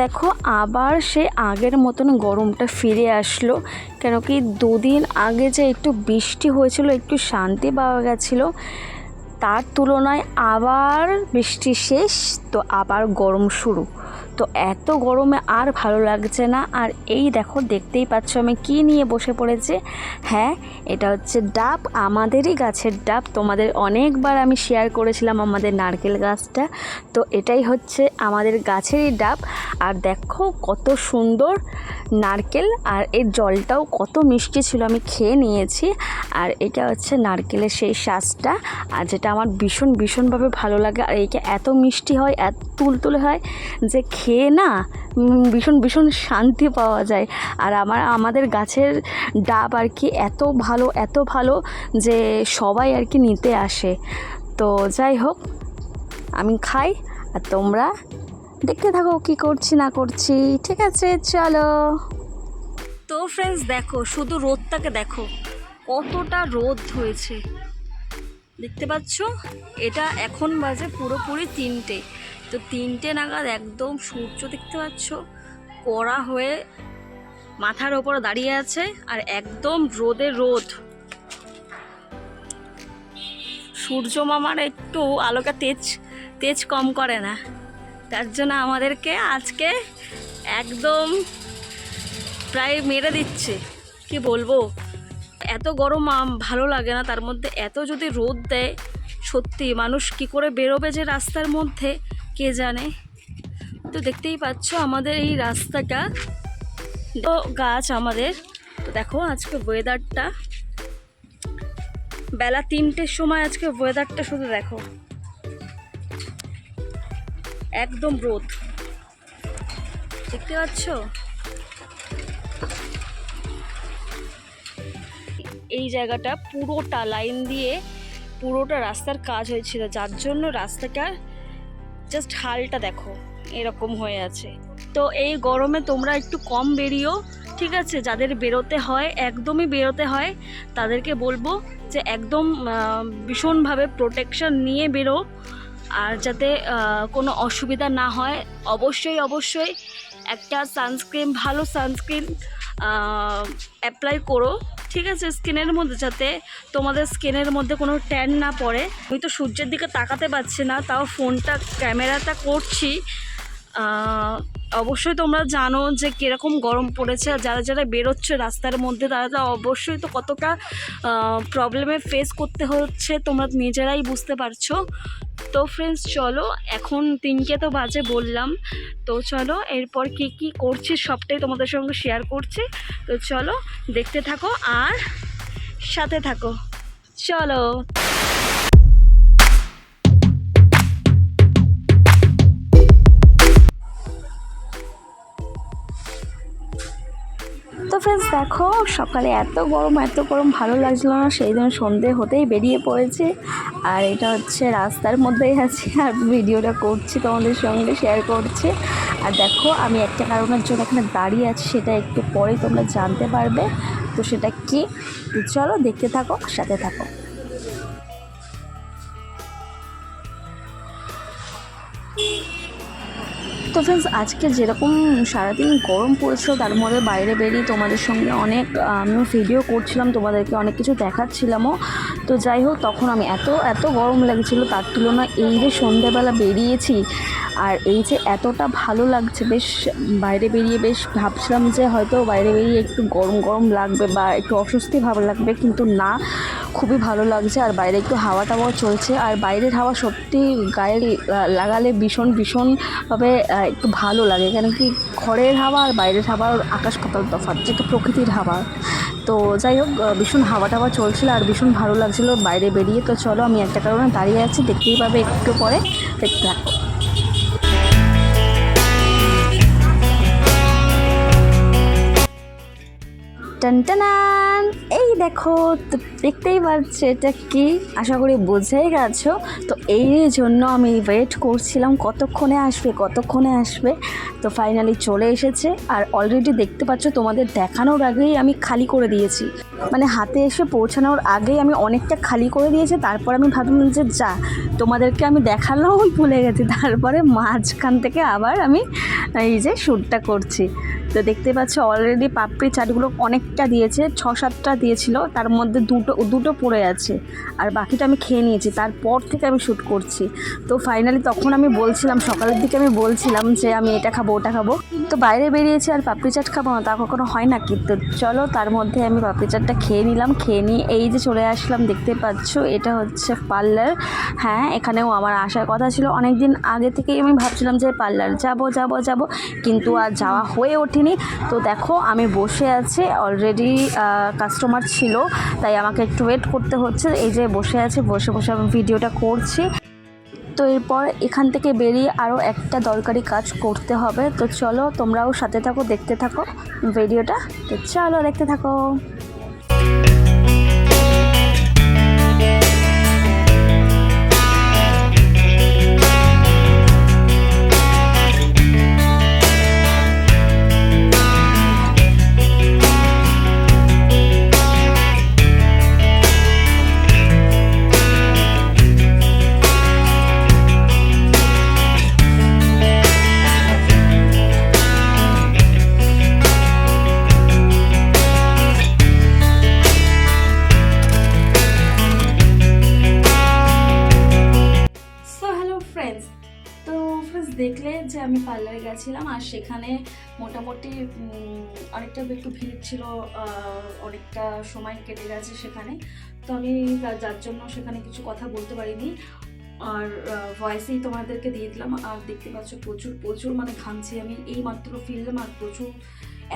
দেখো আবার সে আগের মতন গরমটা ফিরে আসলো, কেন কি দুদিন আগে যে একটু বৃষ্টি হয়েছিল, একটু শান্তি পাওয়া গেছিল, তার তুলনায় আবার বৃষ্টি শেষ, তো আবার গরম শুরু। তো এত গরমে আর ভালো লাগছে না। আর এই দেখো, দেখতেই পাচ্ছ আমি কি নিয়ে বসে পড়েছি। হ্যাঁ এটা হচ্ছে ডাব, আমাদেরই গাছের ডাব। তোমাদের অনেকবার আমি শেয়ার করেছিলাম আমাদের নারকেল গাছটা। তো এটাই হচ্ছে আমাদের গাছেরই ডাব। আর দেখো কত সুন্দর নারকেল, আর এর জলটাও কত মিষ্টি ছিল, আমি খেয়ে নিয়েছি। আর এটা হচ্ছে নারকেলের সেই শ্বাসটা আর যেটা আমার ভীষণ ভীষণভাবে ভালো লাগে। আর এইটা এত মিষ্টি হয়, এত তুলতুলে হয় যে খেয়ে না ভীষণ ভীষণ শান্তি পাওয়া যায়। আর আমার, আমাদের গাছের ডাব আর কি এত ভালো এত ভালো যে সবাই আর কি নিতে আসে। তো যাই হোক, আমি খাই আর তোমরা দেখতে থাকো কি করছি, না করছি। ঠিক আছে, চলো। তো ফ্রেন্ডস দেখো, শুধু রোদটাকে দেখো, কতটা রোদ হয়েছে দেখতে পাচ্ছ? এটা এখন বাজে পুরোপুরি তিনটে। তো তিনটে নাগাদ একদম সূর্য দেখতে পাচ্ছ, কড়া হয়ে মাথার ওপর দাঁড়িয়ে আছে আর একদম রোদে রোদ। সূর্য মামার একটু আলোকে তেজ তেজ কম করে না। তার জন্য আমাদেরকে আজকে একদম প্রায় মেরে দিচ্ছে। কি বলব? এত গরম ভালো লাগে না। তার মধ্যে এত যদি রোদ দেয়, সত্যি মানুষ কি করে বেরোবে যে রাস্তার মধ্যে? কে জানে? তো দেখতেই পাচ্ছ আমাদের এই রাস্তাটা। তো গাছ আমাদের। তো দেখো আজকে ওয়েদারটা বেলা তিনটের সময় আজকে ওয়েদারটা শুধু দেখো। একদম রোদ। দেখতে পাচ্ছ? এই জায়গাটা পুরোটা লাইন দিয়ে পুরোটা রাস্তার কাজ হয়েছিল। যার জন্য রাস্তাটার জাস্ট হালটা দেখো, এরকম হয়ে আছে। তো এই গরমে তোমরা একটু কম বেরিও, ঠিক আছে? যাদের বেরোতে হয়, একদমই বেরোতে হয়, তাদেরকে বলব যে একদম ভীষণভাবে প্রোটেকশন নিয়ে বেরো। আর যাতে কোনো অসুবিধা না হয়, অবশ্যই অবশ্যই একটা সানস্ক্রিন ভালো সানস্ক্রিন অ্যাপ্লাই করো। ঠিক আছে, স্কিনের মধ্যে যাতে তোমাদের স্কিনের মধ্যে কোনো ট্যান না পড়ে। আমি তো সূর্যের দিকে তাকাতে পারছি না, তাও ফোনটা, ক্যামেরাটা করছি। অবশ্যই তোমরা জানো যে কীরকম গরম পড়েছে আর যারা যারা বেরোচ্ছে রাস্তার মধ্যে, তারা তো অবশ্যই তো কতটা প্রবলেমে ফেস করতে হচ্ছে, তোমরা নিজেরাই বুঝতে পারছ। তো ফ্রেন্ডস চলো, এখন তিনকে তো বাজে বললাম। তো চলো, এরপর কি কি করছি সবটাই তোমাদের সঙ্গে শেয়ার করছি। তো চলো, দেখতে থাকো আর সাথে থাকো। চলো। দেখো, সকালে এত গরম এত গরম, ভালো লাগছিল না, সেই জন্য সন্ধে হতেই বেরিয়ে পড়েছে। আর এটা হচ্ছে রাস্তার মধ্যেই আছে, আর ভিডিওটা করছি তোমাদের সঙ্গে শেয়ার করছি। আর দেখো, আমি একটা কারণের জন্য এখানে দাঁড়িয়ে আছি, সেটা একটু পরে তোমরা জানতে পারবে। তো সেটা কি? চলো দেখতে থাকো, সাথে থাকো। তো ফ্রেন্ডস আজকে যেরকম সারাদিন গরম পড়েছিল, তার মধ্যে বাইরে বেরিয়ে তোমাদের সঙ্গে অনেক আমি ভিডিও করছিলাম, তোমাদেরকে অনেক কিছু দেখাচ্ছিলামও। তো যাই হোক, তখন আমি এত এত গরম লাগছিল, তার তুলনায় এই যে সন্ধ্যাবেলা বেরিয়েছি আর এই যে এতটা ভালো লাগছে, বেশ বাইরে বেরিয়ে বেশ ভাবছিলাম যে হয়তো বাইরে বেরিয়ে একটু গরম গরম লাগবে বা একটু অস্বস্তি ভাব লাগবে, কিন্তু না, খুবই ভালো লাগছে। আর বাইরে একটু হাওয়া টাওয়াও চলছে। আর বাইরের হাওয়া সত্যি গায়ে লাগালে ভীষণ ভীষণভাবে একটু ভালো লাগে। কেন কি ঘরের হাওয়া আর বাইরের হাওয়ার আকাশ পাতাল তফাৎ যেটা প্রকৃতির হাওয়া। তো যাই হোক ভীষণ হাওয়া টাওয়া চলছিল আর ভীষণ ভালো লাগছিল বাইরে বেরিয়ে। তো চলো আমি একটা কারণে দাঁড়িয়ে আছি, দেখতেই পাবে একটু পরে। দেখতে থাকো। টানটানান এই দেখো, তো দেখতেই পাচ্ছ এটা কি? আশা করি বোঝাই গেছো। তো এই জন্য আমি ওয়েট করছিলাম কতক্ষণে আসবে কতক্ষণে আসবে। তো ফাইনালি চলে এসেছে। আর অলরেডি দেখতে পাচ্ছ, তোমাদের দেখানোর আগেই আমি খালি করে দিয়েছি। মানে হাতে এসে পৌঁছানোর আগেই আমি অনেকটা খালি করে দিয়েছি। তারপর আমি ভাবলাম যে যা, তোমাদেরকে আমি দেখালাম ভুলে গেছি। তারপরে মাঝখান থেকে আবার আমি এই যে শ্যুটটা করছি। তো দেখতে পাচ্ছ অলরেডি পাপড়ি চাটগুলো অনেকটা দিয়েছে, ছ সাতটা দিয়েছিল, তার মধ্যে দুটো দুটো পড়ে আছে। আর বাকিটা আমি খেয়ে নিয়েছি, তারপর থেকে আমি শ্যুট করছি। তো ফাইনালি তখন আমি বলছিলাম, সকালের দিকে আমি বলছিলাম যে আমি এটা খাব, ওটা খাব। তো বাইরে বেরিয়েছি, আর পাপড়ি চাট খাব না, তা কখনো হয় না কি? তো চলো, তার মধ্যে আমি পাপড়ি চাটটা খেয়ে নিলাম, খেয়ে নিয়ে এই যে চলে আসলাম, দেখতে পাচ্ছ, এটা হচ্ছে পার্লার। হ্যাঁ এখানেও আমার আসার কথা ছিল। অনেক দিন আগে থেকেই আমি ভাবছিলাম যে পার্লার যাব যাব যাব, কিন্তু আর যাওয়া হয়ে ওঠেনি। তো দেখো, আমি বসে আছি অলরেডি কাস্টমার ছিল, তাই আমাকে একটু ওয়েট করতে হচ্ছে। এই যে বসে আছে, বসে বসে আমি ভিডিওটা করছি। তো এরপর এখান থেকে বেরিয়ে আরও একটা দরকারি কাজ করতে হবে। তো চলো, তোমরাও সাথে থাকো, দেখতে থাকো ভিডিওটা তো চলো, দেখতে থাকো। তো ফ্রেন্ডস দেখলে যে আমি পার্লারে গেছিলাম, আর সেখানে মোটামুটি অনেকটা একটু ভিড় ছিল অনেকটা সময় কেটে গেছে সেখানে। তো আমি যার জন্য সেখানে কিছু কথা বলতে পারিনি। আর ভয়েসেই তোমাদেরকে দিয়ে দিলাম। আর দেখতে পাচ্ছ প্রচুর প্রচুর মানে ঘামছি আমি। এই মাত্র ফিরলাম আর প্রচুর,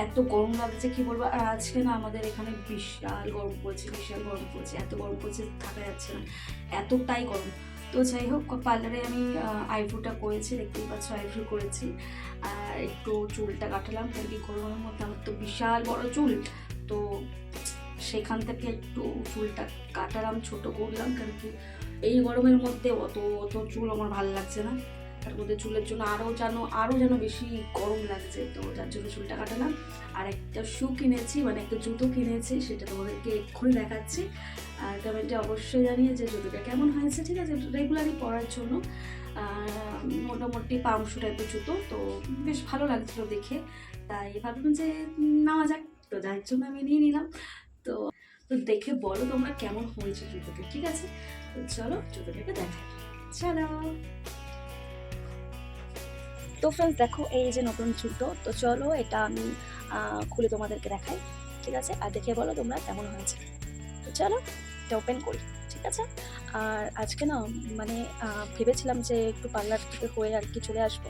এত গরম লাগছে, কি বলব? আর আজকে না আমাদের এখানে বিশাল গরম পড়ছে, বিশাল গরম পড়ছে। এত গরম পড়ছে, থাকা যাচ্ছে না। এতটাই গরম। তো যাই হোক পার্লারে আমি আইব্রোটা করেছি, দেখতেই পাচ্ছ আইব্রো করেছি। আর একটু চুলটা কাটালাম কারণ কি গরমের মধ্যে? আমার তো বিশাল বড় চুল। তো সেখান থেকে একটু চুলটা কাটালাম, ছোট করলাম, কারণ কি এই গরমের মধ্যে অত অত চুল আমার ভালো লাগছে না। মধ্যে চুলের জন্য আরও যেন আরও যেন বেশি গরম লাগছে। তো যার জন্য চুলটা কাটালাম। আর একটা শু কিনেছি মানে একটা জুতো কিনেছি, সেটা তোমাদেরকে এক্ষুনি দেখাচ্ছি। আর কমেন্টে অবশ্যই জানিয়ে যে জুতোটা কেমন হয়েছে, ঠিক আছে? রেগুলারই পরার জন্য মোটামুটি পাংশু টাইপের জুতো। তো বেশ ভালো লাগছিল দেখে। তাই ভাবলাম যে নেওয়া যাক। তো যার জন্য আমি নিয়ে নিলাম। তো তো দেখে বলো তোমরা কেমন হয়েছে জুতোটা, ঠিক আছে? তো চলো জুতোটাকে দেখাই। চলো! তো ফ্রেন্ডস দেখো এই যে নতুন জুতো, তো চলো এটা আমি খুলে তোমাদেরকে দেখাই, ঠিক আছে? আর দেখে বলো তোমরা কেমন হয়েছে। তো চলো, এটা ওপেন করি, ঠিক আছে? আর আজকে না মানে ভেবেছিলাম যে একটু পার্লার থেকে হয়ে আর কি চলে আসব।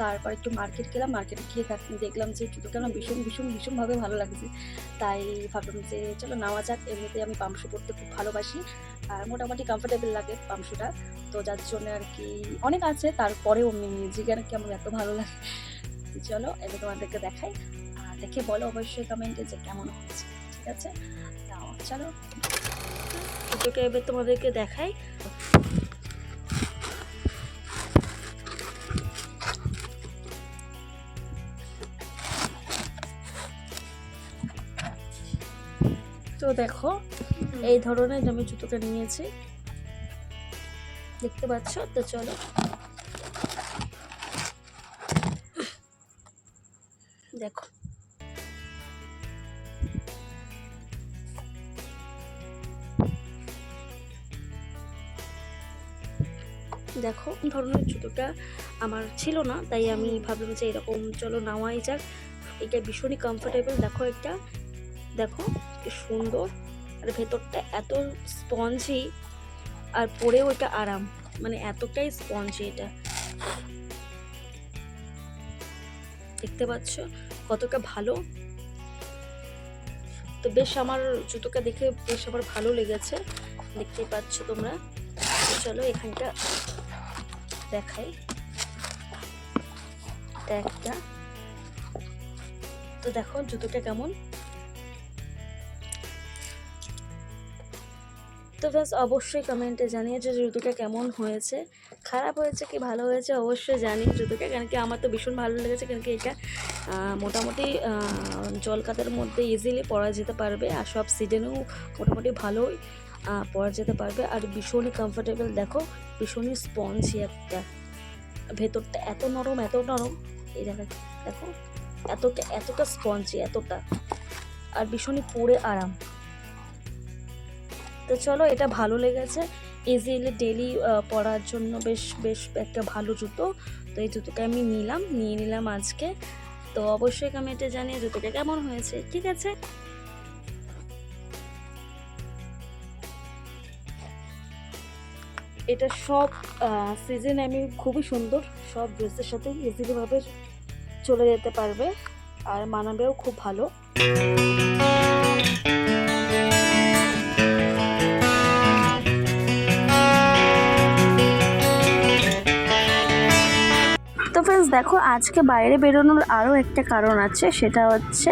তারপর একটু মার্কেট গেলাম মার্কেটে গিয়ে দেখ- দেখলাম যে জুতোটা না ভীষণ ভীষণ, ভীষণভাবে ভালো লাগছে। তাই ভাবলাম যে চলো নেওয়া যাক, এমনিতে আমি পামশু পরতে খুব ভালোবাসি। আর মোটামুটি কমফোর্টেবল লাগে পামশুটা তো যার জন্য আর কি অনেক আছে, তারপরেও নিয়েছি কেন কি আমার এত ভালো লাগে। চলো এবার তোমাদেরকে দেখাই। আর দেখে বলো অবশ্যই কমেন্টে যে কেমন হচ্ছে ঠিক আছে? তাও চলো। জুতোকে এবার তোমাদেরকে দেখাই। তো দেখো, এই ধরনের আমি জুতোটা নিয়েছি। দেখতে পাচ্ছ? তো চলো। দেখো। দেখো ধরনের জুতোটা আমার ছিল না, তাই আমি ভাবলাম যে এরকম, চলো নেওয়াই যাক। এটা ভীষণই কমফোর্টেবল দেখো এটা দেখো। কি সুন্দর। আর ভেতরটা এত স্পঞ্জি আর পরেও এটা আরাম। মানে এতটাই স্পঞ্জি এটা। দেখতে পাচ্ছ কতটা ভালো। তো বেশ আমার জুতোটা দেখে বেশ আমার ভালো লেগেছে। দেখতেই পাচ্ছ তোমরা। চলো এখানটা দেখাই। একটা। তো দেখো জুতোটা কেমন। তো ফ্রেন্ডস অবশ্যই কমেন্টে জানিয়ে যে ঋতুটা কেমন হয়েছে। খারাপ হয়েছে কি ভালো হয়েছে অবশ্যই জানি। ঋতুকে কেন কি আমার তো ভীষণ ভালো লেগেছে, কেন কি এটা মোটামুটি জলকাতার মধ্যে ইজিলি পরা যেতে পারবে আর সব সিজনেও মোটামুটি ভালোই পরা যেতে পারবে। আর ভীষণই কমফোর্টেবল দেখো, ভীষণই স্পঞ্জি একটা। ভেতরটা এত নরম এত নরম, এই দেখা দেখো, এতটা এতটা স্পঞ্জি এতটা। আর ভীষণই পরে আরাম। তো চলো, এটা ভালো লেগেছে। ইজিলি ডেলি পরার জন্য বেশ বেশ একটা ভালো জুতো। তো এই জুতোটা আমি নিলাম, নিয়ে নিলাম আজকে। তো অবশ্যই কমেন্টে জানিয়ে জুতোটা কেমন হয়েছে, ঠিক আছে? এটা সব সিজন আমি খুবই সুন্দর। সব ড্রেসের সাথে ইজিলিভাবে চলে যেতে পারবে। আর মানাবেও খুব ভালো। দেখো, আজকে বাইরে বেরোনোর আরও একটা কারণ আছে, সেটা হচ্ছে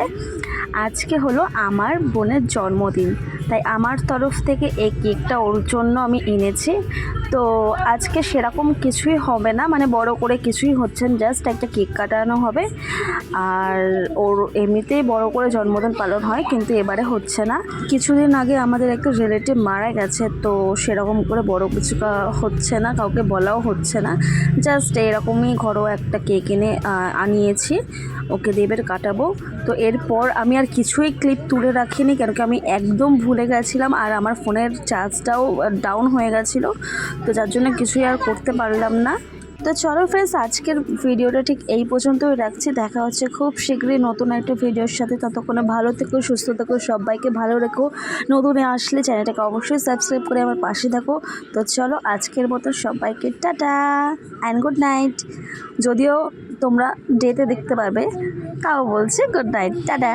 আজকে হলো আমার বোনের জন্মদিন। তাই আমার তরফ থেকে এই কেকটা ওর জন্য আমি এনেছি। তো আজকে সেরকম কিছুই হবে না মানে বড় করে কিছুই হচ্ছে না জাস্ট একটা কেক কাটানো হবে। আর ওর এমনিতেই বড় করে জন্মদিন পালন হয়, কিন্তু এবারে হচ্ছে না। কিছুদিন আগে আমাদের একটা রিলেটিভ মারা গেছে, তো সেরকম করে বড় কিছু হচ্ছে না, কাউকে বলাও হচ্ছে না। জাস্ট এরকমই ঘরোয়া একটা কেক এনে আনিয়েছি, ওকে দেবের কাটাবো। তো এরপর আমি আর কিছুই ক্লিপ তুলে রাখিনি কেন কি আমি একদম ভুলে গেছিলাম আর আমার ফোনের চার্জটাও ডাউন হয়ে গেছিল, তো যার জন্য কিছুই আর করতে পারলাম না। তো চলো ফ্রেন্ডস আজকের ভিডিওটা ঠিক এই পর্যন্তই রাখছি। দেখা হচ্ছে খুব শীঘ্রই নতুন একটা ভিডিওর সাথে। ততক্ষণে ভালো থেকো, সুস্থ থেকো, সবাইকে ভালো রেখো। নতুনে আসলে চ্যানেলটাকে অবশ্যই সাবস্ক্রাইব করে আমার পাশে থাকো। তো চলো আজকের মতো সবাইকে টাটা অ্যান্ড গুড নাইট যদিও তোমরা ডেতে দেখতে পারবে, তাও বলছি গুড নাইট টাটা।